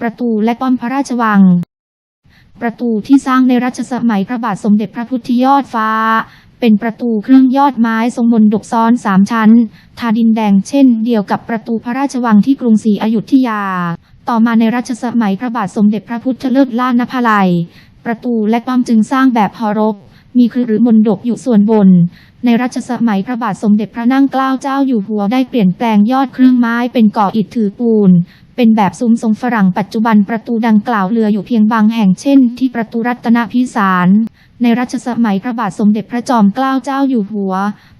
ประตูและป้อมพระราชวัง ประตูที่สร้างในรัชสมัยพระบาทสมเด็จพระพุทธยอดฟ้า เป็นประตูเครื่องยอดไม้ทรงมนดกซ้อนสามชั้น ทาดินแดงเช่นเดียวกับประตูพระราชวังที่กรุงศรีอยุธยา ต่อมาในรัชสมัยพระบาทสมเด็จพระพุทธเลิศล่านภาลัย ประตูและป้อมจึงสร้างแบบหอรบ มีคือหรือมนดกอยู่ส่วนบน ในรัชสมัยพระบาทสมเด็จพระนั่งเกล้าเจ้าอยู่หัวได้เปลี่ยนแปลงยอดเครื่องไม้เป็นก่ออิฐถือปูน เป็นแบบซุ้มทรงฝรั่งปัจจุบันประตูดังกล่าวเหลืออยู่เพียงบางแห่งเช่น ที่ประตูรัตนพิสาร ในรัชสมัยพระบาทสมเด็จพระจอมเกล้าเจ้าอยู่หัว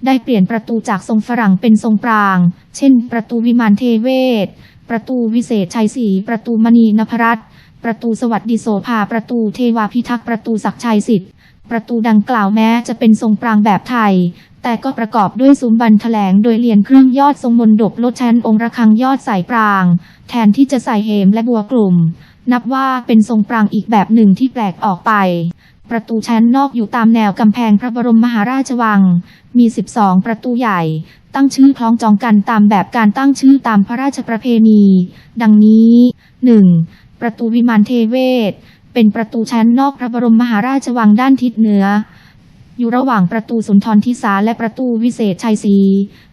ได้เปลี่ยนประตูจากทรงฝรั่งเป็นทรงปราง เช่น ประตูวิมานเทเวศ ประตูวิเศษชัยศรีประตูมณีนพรัตน์ประตูสวัสดิโสภาประตูเทวาพิทักษ์ประตูศักดิ์ชัยสิทธิ์ ประตูดังกล่าวแม้จะเป็นทรงปรางแบบไทย แต่ก็ประกอบด้วยซุ้มบันแถลงโดยเรียนเครื่องยอดทรงมนดบลดชั้นองค์ระฆังยอดสายปราง แทนที่จะใส่เหมและบัวกลุ่ม นับว่าเป็นทรงปรางอีกแบบหนึ่งที่แปลกออกไป ประตูชั้นนอกอยู่ตามแนวกำแพงพระบรมมหาราชวัง มี 12 ประตูใหญ่ ตั้งชื่อคล้องจองกันตามแบบการตั้งชื่อตามพระราชประเพณี ดังนี้ 1. ประตูวิมานเทเวศ เป็นประตูชั้นนอกพระบรมมหาราชวังด้านทิศเหนือ อยู่ระหว่างประตูสุนทรทิสาและประตูวิเศษชัยศรี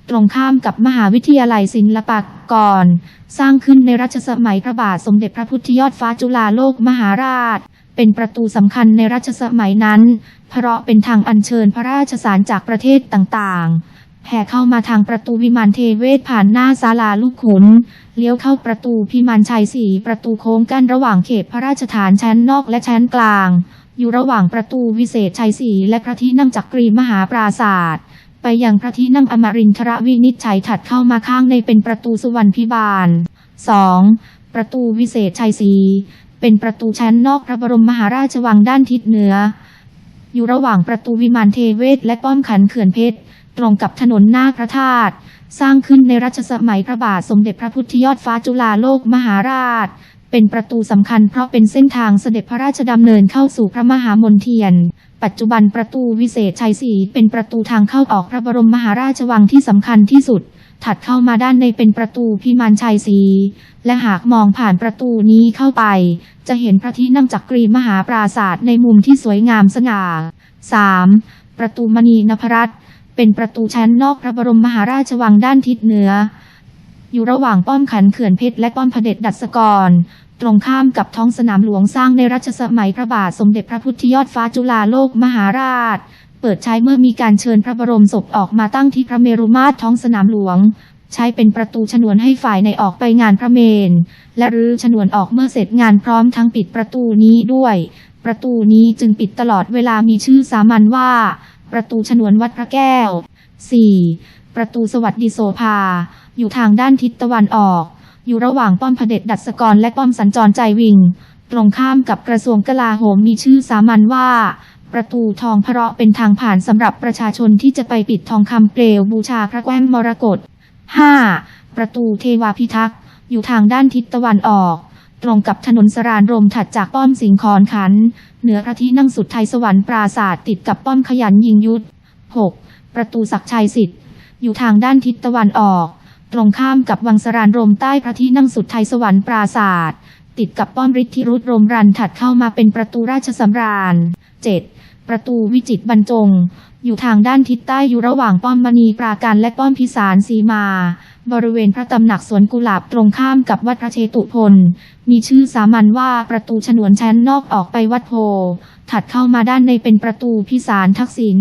ตรงข้ามกับมหาวิทยาลัยศิลปากร สร้างขึ้นในรัชสมัยพระบาทสมเด็จพระพุทธยอดฟ้าจุฬาโลกมหาราช เป็นประตูสำคัญในรัชสมัยนั้น เพราะเป็นทางอัญเชิญพระราชสารจากประเทศต่างๆ แผ่เข้ามาทางประตูวิมานเทเวศผ่านหน้าศาลาลูกขุน เลี้ยวเข้าประตูพิมานชัยศรีประตูโค้งกั้นระหว่างเขตพระราชฐานชั้นนอกและชั้นกลาง อยู่ระหว่างประตูวิเศษชัยศรีและพระที่นั่งจักรีมหาปราศาสตร์ไปยังพระที่นั่งอมรินทรวินิจฉัยถัดเข้ามาข้างในเป็นประตูสุวรรณพิบาล 2. ประตูวิเศษชัยศรีเป็นประตูชั้นนอกพระบรมมหาราชวังด้านทิศเหนือ อยู่ระหว่างประตูวิมานเทเวศและป้อมขันเขื่อนเพชร ตรงกับถนนหน้าพระธาตุสร้างขึ้นในรัชสมัยพระบาทสมเด็จพระพุทธยอดฟ้าจุฬาโลกมหาราช เป็นประตูสำคัญเพราะเป็นเส้นทางเสด็จพระราชดำเนินเข้าสู่พระมหามนเทียน ปัจจุบันประตูวิเศษชัยศรีเป็นประตูทางเข้าออกพระบรมมหาราชวังที่สำคัญที่สุด ถัดเข้ามาด้านในเป็นประตูพิมานชัยศรีและหากมองผ่านประตูนี้เข้าไป จะเห็นพระที่นั่งจักรีมหาปราศาสตร์ในมุมที่สวยงามสง่า 3. ประตูมณีนพรัตน์ เป็นประตูชั้นนอกพระบรมมหาราชวังด้านทิศเหนือ อยู่ระหว่างป้อมขันเขื่อนเพชรและป้อมพระเดชดัชกร ตรงข้ามกับท้องสนามหลวงสร้างในรัชสมัยพระบาทสมเด็จพระพุทธยอดฟ้าจุฬาโลกมหาราช เปิดใช้เมื่อมีการเชิญพระบรมศพออกมาตั้งที่พระเมรุมาตรท้องสนามหลวง ใช้เป็นประตูฉนวนให้ฝ่ายในออกไปงานพระเมน และรื้อฉนวนออกเมื่อเสร็จงานพร้อมทั้งปิดประตูนี้ด้วย ประตูนี้จึงปิดตลอดเวลามีชื่อสามัญว่า ประตูฉนวนวัดพระแก้ว 4. ประตูสวัสดิโสภา อยู่ทางด้านทิศตะวันออก อยู่ระหว่างป้อมพระเดชดัชกรและป้อมสัญจรใจวิง ตรงข้ามกับกระทรวงกลาโหมมีชื่อสามัญว่า ประตูทองพระเป็นทางผ่านสำหรับประชาชนที่จะไปปิดทองคำเปลวบูชาพระแก้วมรกต 5. ประตูเทวาพิทักษ์ อยู่ทางด้านทิศตะวันออก ตรงกับถนนสรานรมถัดจากป้อมสิงคอนขัน เหนือพระที่นั่งสุดไทยสวรรค์ปราศาสตร์ติดกับป้อมขยันยิงยุทธ 6. ประตูศักชัยสิทธิ์ อยู่ทางด้านทิศตะวันออก ตรงข้ามกับวังสรานรมใต้พระที่นั่งสุดไทยสวรรค์ปราศาสตร์ติดกับป้อมฤทธิรุธรมรันถัดเข้ามาเป็นประตูราชสำราญ 7. ประตูวิจิตบรรจง อยู่ทางด้านทิศใต้อยู่ระหว่างป้อมมณีปราการและป้อมพิสารสีมา บริเวณพระตำหนักสวนกุหลาบตรงข้ามกับวัดพระเชตุพน มีชื่อสามัญว่าประตูฉนวนชั้นนอกออกไปวัดโพ ถัดเข้ามาด้านในเป็นประตูพิสารทักษิณ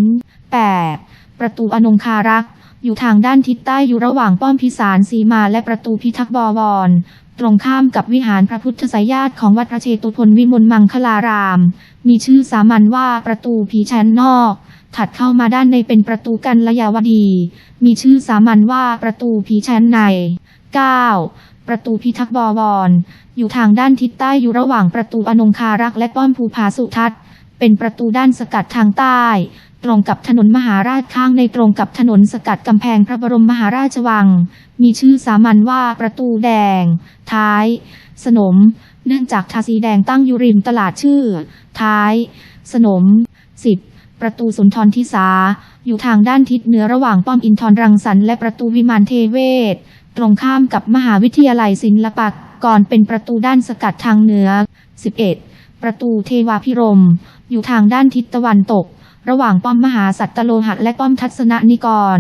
8. ประตูอนงคารักษ์อยู่ทางด้านทิศใต้อยู่ระหว่างป้อมพิสารสีมาและประตูพิทักษ์บวร ตรงข้ามกับวิหารพระพุทธสายญาติของวัดพระเชตุพนวิมลมังคลาราม มีชื่อสามัญว่าประตูผีชั้นนอก ถัดเข้ามาด้านในเป็นประตูกันระยาวดี มีชื่อสามัญว่าประตูผีชั้นใน 9. ประตูพิทักษ์บวร อยู่ทางด้านทิศใต้อยู่ระหว่างประตูอนงคารักษ์และป้อมภูผาสุทัศน์ เป็นประตูด้านสกัดทางใต้ ตรงกับถนนมหาราชข้างในตรงกับถนนสกัดกำแพงพระบรมมหาราชวัง มีชื่อสามัญว่าประตูแดง ท้าย สนม เนื่องจากทาสีแดงตั้งอยู่ริมตลาดชื่อ ท้าย สนม 10. ประตูสุนทรทิสา อยู่ทางด้านทิศเหนือระหว่างป้อมอินทรรังสรรค์และประตูวิมานเทเวศ ตรงข้ามกับมหาวิทยาลัยศิลปากกรเป็นประตูด้านสกัดทางเหนือ 11. ประตูเทวาพิรม อยู่ทางด้านทิศตะวันตก ระหว่างป้อมมหาสัตตโลหะและป้อมทัศนนิกร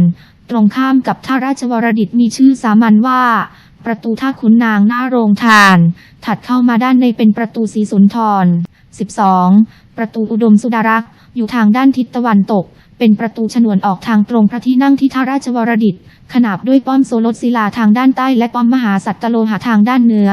ตรงข้ามกับท่าราชวรดิตมีชื่อสามัญว่า ประตูท่าขุนนางหน้าโรงทาน ถัดเข้ามาด้านในเป็นประตูสีสุนทร 12. ประตูอุดมสุดารักษ์อยู่ทางด้านทิศตะวันตก เป็นประตูฉนวนออกทางตรงพระที่นั่งที่ท่าราชวรดิต ขนาบด้วยป้อมโซลศิลาทางด้านใต้และป้อมมหาสัตตโลหะทางด้านเหนือ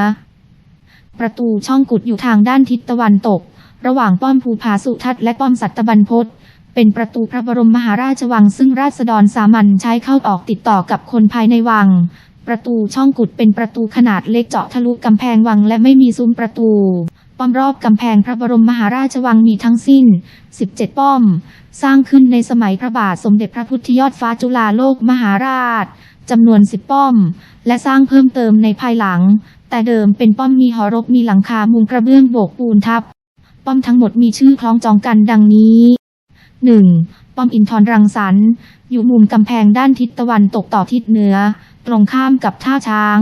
ประตูช่องกุดอยู่ทางด้านทิศตะวันตก ระหว่างป้อมภูผาสุทัศน์และป้อมสัตบันพศเป็นประตูพระบรมมหาราชวังซึ่งราษฎรสามัญใช้เข้าออกติดต่อกับคนภายในวัง ประตูช่องกุดเป็นประตูขนาดเล็กเจาะทะลุกำแพงวังและไม่มีซุ้มประตู ป้อมรอบกำแพงพระบรมมหาราชวังมีทั้งสิ้น 17 ป้อม สร้างขึ้นในสมัยพระบาทสมเด็จพระพุทธยอดฟ้าจุฬาโลกมหาราชจำนวน 10 ป้อม และสร้างเพิ่มเติมในภายหลัง แต่เดิมเป็นป้อมมีหอรบมีหลังคามุงกระเบื้องโบกปูนทับ ป้อมทั้งหมดมีชื่อคล้องจองกันดังนี้ 1. ป้อมอินทรรังสรรค์อยู่มุมกำแพงด้านทิศตะวันตกต่อทิศเหนือ ตรงข้ามกับท่าช้าง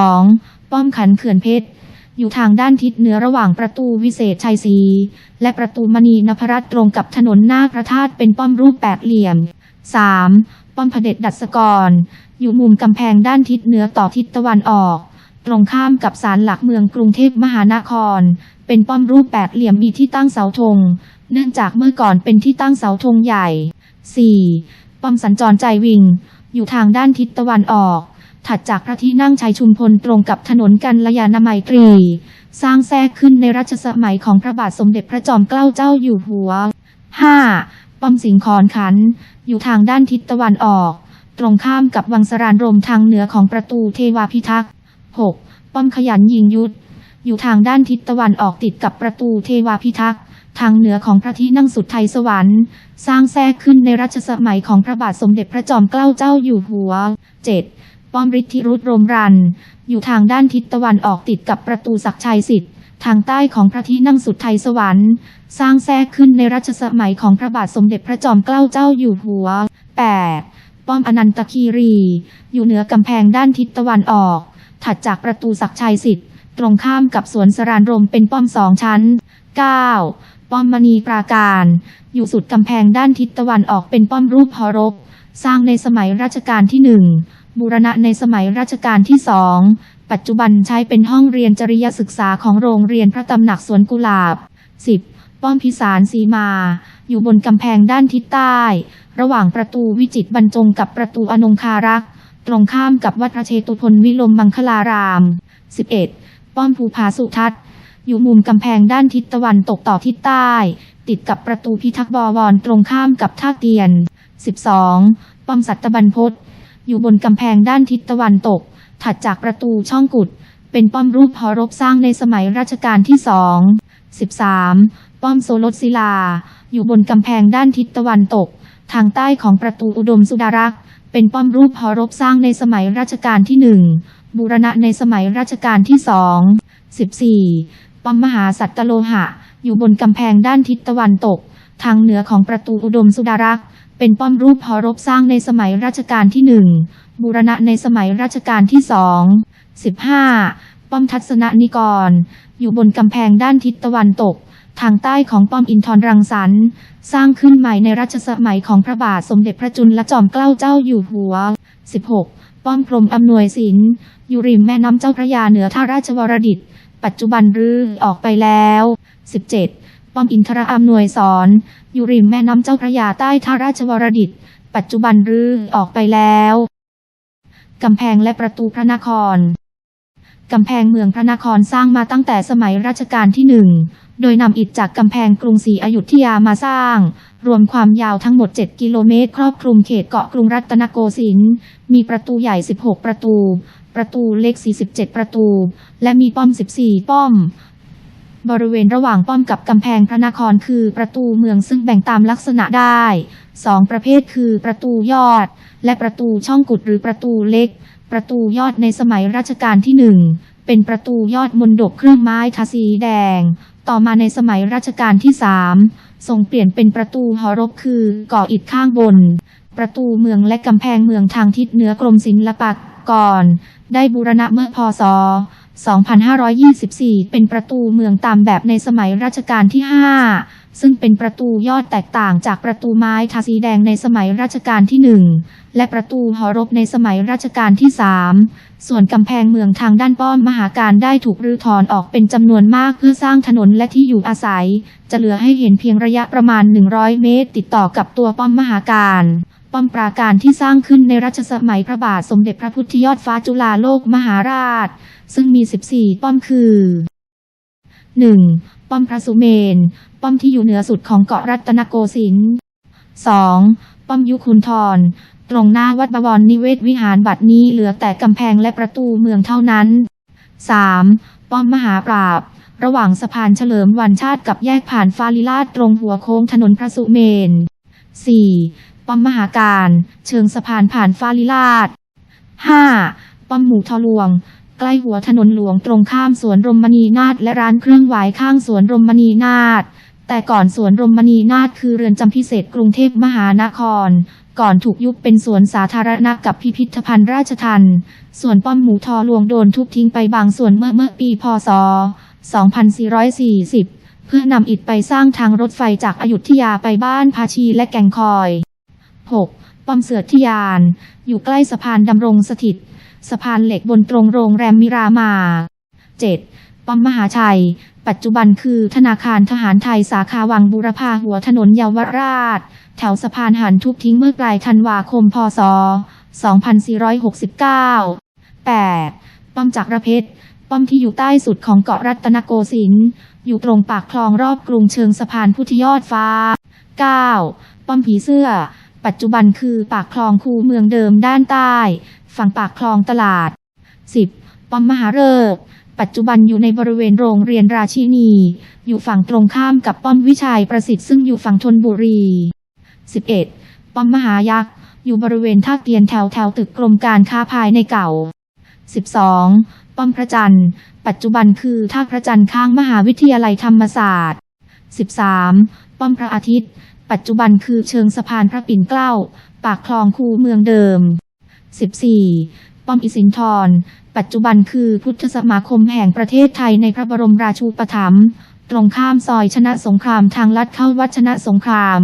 2. ป้อมขันเขื่อนเพชร อยู่ทางด้านทิศเหนือระหว่างประตูวิเศษชัยศรีและประตูมณีนพรัตน์ตรงกับถนนหน้าพระธาตุเป็นป้อมรูปแปดเหลี่ยม 3. ป้อมพระเดชดัชกร อยู่มุมกำแพงด้านทิศเหนือต่อทิศตะวันออก ตรงข้ามกับศาลหลักเมืองกรุงเทพมหานคร เป็นป้อมรูปแปดเหลี่ยมมีที่ตั้งเสาธง เนื่องจากเมื่อก่อนเป็นที่ตั้งเสาธงใหญ่ 4. ป้อมสัญจรใจวิง อยู่ทางด้านทิศตะวันออก ถัดจากพระที่นั่งชัยชุมพลตรงกับถนนกันลยานามัยตรี สร้างแทรกขึ้นในรัชสมัยของพระบาทสมเด็จพระจอมเกล้าเจ้าอยู่หัว 5. ป้อมสิงคอนขัน อยู่ทางด้านทิศตะวันออก ตรงข้ามกับวังสรานรมทางเหนือของประตูเทวาพิทักษ์ 6. ป้อมขยันยิงยุทธอยู่ทางด้านทิศตะวันออกติดกับประตูเทวาพิทักษ์ทางเหนือของพระที่นั่งสุดไทยสวรรค์ สร้างแทรกขึ้นในรัชสมัยของพระบาทสมเด็จพระจอมเกล้าเจ้าอยู่หัว 7. ป้อมฤทธิรุธรมรัน อยู่ทางด้านทิศตะวันออกติดกับประตูศักชัยสิทธิ์ ทางใต้ของพระที่นั่งสุดไทยสวรรค์ สร้างแทรกขึ้นในรัชสมัยของพระบาทสมเด็จพระจอมเกล้าเจ้าอยู่หัว 8. ป้อมอนันตคีรี อยู่เหนือกำแพงด้านทิศตะวันออก ถัดจากประตูศักชัยสิทธิ์ ตรงข้ามกับสวนสรานรมเป็นป้อมสองชั้น 9. ป้อมมณีปราการ อยู่สุดกำแพงด้านทิศตะวันออกเป็นป้อมรูปหอรบสร้างในสมัยรัชกาลที่หนึ่ง บูรณะในสมัยรัชกาลที่สอง ปัจจุบันใช้เป็นห้องเรียนจริยศึกษาของโรงเรียนพระตำหนักสวนกุหลาบ 10. ป้อมพิสารสีมา อยู่บนกำแพงด้านทิศใต้ ระหว่างประตูวิจิตรบรรจงกับประตูอนงคารักษ์ ตรงข้ามกับวัดพระเชตุพนวิลมมังคลาราม 11. ป้อมภูผาสุทัศน์ อยู่มุมกำแพงด้านทิศตะวันตกต่อทิศใต้ ติดกับประตูพิทักษ์บวรตรงข้ามกับท่าเตียน 12. ป้อมสัตบันพศ อยู่บนกำแพงด้านทิศตะวันตก ถัดจากประตูช่องกุด เป็นป้อมรูปหอรบสร้างในสมัยรัชกาลที่สอง 13. ป้อมโซลศิลา อยู่บนกำแพงด้านทิศตะวันตก ทางใต้ของประตูอุดมสุดารักษ์เป็นป้อมรูปหอรบสร้างในสมัยรัชกาลที่หนึ่งบูรณะในสมัยรัชกาลที่สอง 14. ป้อมมหาสัตตโลหะ อยู่บนกำแพงด้านทิศตะวันตก ทางเหนือของประตูอุดมสุดารักษ์ เป็นป้อมรูปหอรบสร้างในสมัยรัชกาลที่หนึ่งบูรณะในสมัยรัชกาลที่สอง 15. ป้อมทัศนนิกร อยู่บนกำแพงด้านทิศตะวันตก ทางใต้ของป้อมอินทรรังสรรค์สร้างขึ้นใหม่ในรัชสมัยของพระบาทสมเด็จพระจุลจอมเกล้าเจ้าอยู่หัว 16. ป้อมพรมอำนวยสินอยู่ริมแม่น้ำเจ้าพระยาเหนือท่าราชวรดิตปัจจุบันรื้อออกไปแล้ว 17. ป้อมอินทรอำนวยสอนอยู่ริมแม่น้ำเจ้าพระยาใต้ท่าราชวรดิต ปัจจุบันรื้อออกไปแล้วกำแพงและประตูพระนครกำแพงเมืองพระนครสร้างมาตั้งแต่สมัยรัชกาลที่หนึ่ง โดยนำอิฐจากกำแพงกรุงศรีอยุธยามาสร้าง รวมความยาวทั้งหมด 7 กิโลเมตร ครอบคลุมเขตเกาะกรุงรัตนโกสินทร์ มีประตูใหญ่ 16 ประตู ประตูเล็ก 47 ประตู และมีป้อม 14 ป้อม บริเวณระหว่างป้อมกับกำแพงพระนครคือประตูเมืองซึ่งแบ่งตามลักษณะได้2ประเภทคือประตูยอด และประตูช่องกุดหรือประตูเล็ก ประตูยอดในสมัยรัชกาลที่หนึ่งเป็นประตูยอดมนดกเครื่องไม้ทาสีแดง ต่อมาในสมัยรัชกาลที่สามทรงเปลี่ยนเป็นประตูหอรบคือก่ออิฐข้างบน ประตูเมืองและกำแพงเมืองทางทิศเหนือกรมศิลปากรได้บูรณะเมื่อพศ 2524 เป็นประตูเมืองตามแบบในสมัยรัชกาลที่ 5 ซึ่งเป็นประตูยอดแตกต่างจากประตูไม้ทาสีแดงในสมัยรัชกาลที่ 1 และประตูหอรบในสมัยรัชกาลที่ 3 ส่วนกำแพงเมืองทางด้านป้อมมหาการได้ถูกรื้อถอนออกเป็นจำนวนมากเพื่อสร้างถนนและที่อยู่อาศัย จะเหลือให้เห็นเพียงระยะประมาณ 100 เมตร ติดต่อกับตัวป้อมมหาการ ป้อมปราการที่สร้างขึ้นในรัชสมัยพระบาทสมเด็จพระพุทธยอดฟ้าจุฬาโลกมหาราช ซึ่งมี 14 ป้อมคือ 1. ป้อมพระสุเมน ป้อมที่อยู่เหนือสุดของเกาะรัตนโกสินทร์ 2. ป้อมยุคุนทร ตรงหน้าวัดบวรนิเวศวิหารบัดนี้เหลือแต่กำแพงและประตูเมืองเท่านั้น 3. ป้อมมหาปราบ ระหว่างสะพานเฉลิมวันชาติกับแยกผ่านฟาลิลาดตรงหัวโค้งถนนพระสุเมน 4. ป้อมมหาการ เชิงสะพานผ่านฟ้าลิลาด 5. ป้อมหมูทอลวง ใกล้หัวถนนหลวงตรงข้ามสวนรมณีนาถและร้านเครื่องหวข้างสวนรมณีนาถแต่ก่อนสวนรมณีนาถคือเรือนจำพิเศษกรุงเทพมหานคร ก่อนถูกยุบเป็นสวนสาธารณะกับพิพิธภัณฑ์ราชทันส่วนป้อมหมูทอลวงโดนทุบทิ้งไปบางส่วนเมื่อเมื่อปีพศ 2440 เพื่อนำอิฐไปสร้างทางรถไฟจากอายุทยาไปบ้านพาชีและแก่งคอย 6. ป้อมเสือทิยาน อยู่ใกล้สะพานดำรงสถิต สะพานเหล็กบนตรงโรงแรมมิรามา 7. ป้อมมหาชัย ปัจจุบันคือธนาคารทหารไทยสาขาวังบุรพาหัวถนนเยาวราช แถวสะพานหันทุบทิ้งเมื่อปลายธันวาคมพศ 2469 8. ป้อมจักรเพชร ป้อมที่อยู่ใต้สุดของเกาะรัตนโกสินทร์ อยู่ตรงปากคลองรอบกรุงเชิงสะพานพุทธยอดฟ้า 9. ป้อมผีเสื้อ ปัจจุบันคือปากคลองคูเมืองเดิมด้านใต้ ฝั่งปากคลองตลาด 10. ป้อมมหาฤกษ์ปัจจุบันอยู่ในบริเวณโรงเรียนราชินี อยู่ฝั่งตรงข้ามกับป้อมวิชัยประสิทธิ์ซึ่งอยู่ฝั่งธนบุรี 11. ป้อมมหายักษ์ อยู่บริเวณท่าเกียนแถวแถวตึกกรมการค้าภายในเก่า 12. ป้อมพระจันทร์ ปัจจุบันคือท่าพระจันทร์ข้างมหาวิทยาลัยธรรมศาสตร์ 13. ป้อมพระอาทิตย์ ปัจจุบันคือเชิงสะพานพระปิ่นเกล้า ปากคลองคูเมืองเดิม 14. ป้อมอิสินทร ปัจจุบันคือพุทธสมาคมแห่งประเทศไทยในพระบรมราชูปถัมภ์ ตรงข้ามซอยชนะสงครามทางลัดเข้าวัดชนะสงคราม